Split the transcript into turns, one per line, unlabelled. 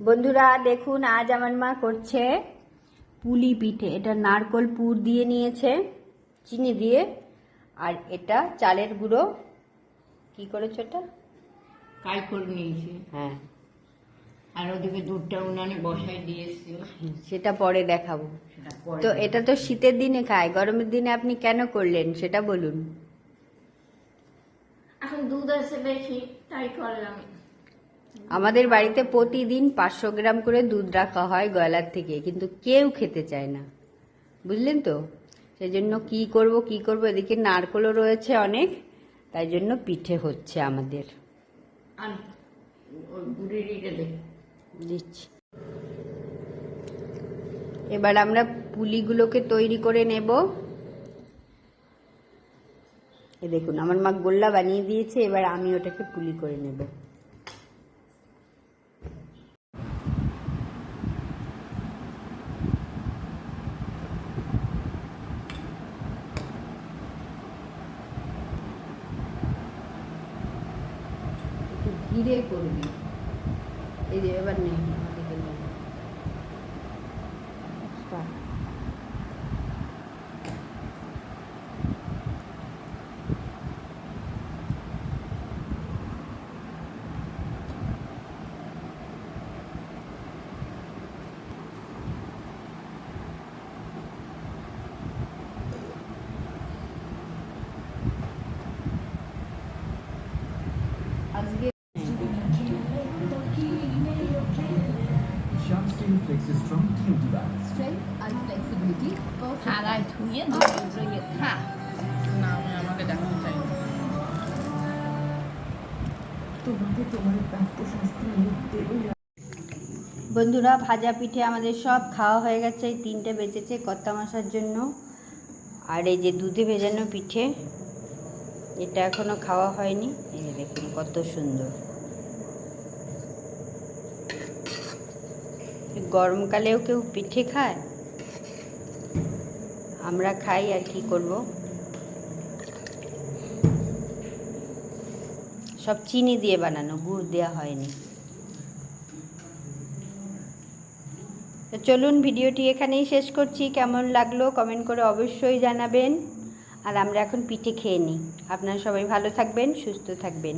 বন্ধুরা দেখুন আজ আমার মা করছে পুলি পিঠে। এটা নারকল পুর দিয়ে নিয়েছে চিনি দিয়ে। আর এটা চালের গুঁড়ো। কি করেছ এটা?
কাই করে নিয়েছি।
হ্যাঁ।
আর ওদিকে দুধটা উনানে বসাই দিয়েছি।
সেটা পরে দেখাবো। তো এটা তো শীতের দিনে খায় গরমের দিনে আপনি কেন করলেন সেটা বলুন।
এখন দুধ আছে বেশি তাই করলাম।
আমাদের বাড়িতে প্রতিদিন পাঁচশো গ্রাম করে দুধ রাখা হয় গয়লার থেকে কিন্তু কেউ খেতে চায় না। বুঝলেন তো? সেই জন্য কি করব কি করব? এদিকে নারকলও রয়েছে অনেক তাই জন্য পিঠে হচ্ছে আমাদের। দিচ্ছি। এবার আমরা পুলিগুলোকে তৈরি করে নেব। এ দেখুন আমার মা গোল্লা বানিয়ে দিয়েছে এবার আমি ওটাকে পুলি করে নেব। একটু ধীরে করবি এই যে এবার নেই আমাদেরকে নেই Start. আজকে
Johnston Flexi Strong Beauty Bar.
strength and flexibility, perfect.
ধুয়ে দুধ খা
না আমি আমাকে দেখাতে চাই।
তোমাকে তোমার প্রাপ্য শাস্তি দেব
বন্ধুরা ভাজা পিঠে আমাদের সব খাওয়া হয়ে গেছে এই তিনটে বেঁচেছে কত্তা মশার জন্য। আর এই যে দুধে ভেজানো পিঠে এটা এখনও খাওয়া হয়নি। এই যে দেখুন কত সুন্দর। গরমকালেও কেউ পিঠে খায়? আমরা খাই আর কি করব? সব চিনি দিয়ে বানানো, গুড় দেওয়া হয়নি। তো চলুন ভিডিওটি এখানেই শেষ করছি। কেমন লাগল কমেন্ট করে অবশ্যই জানাবেন। আর আমরা এখন পিঠে খেয়ে নিই। আপনারা সবাই ভালো থাকবেন, সুস্থ থাকবেন।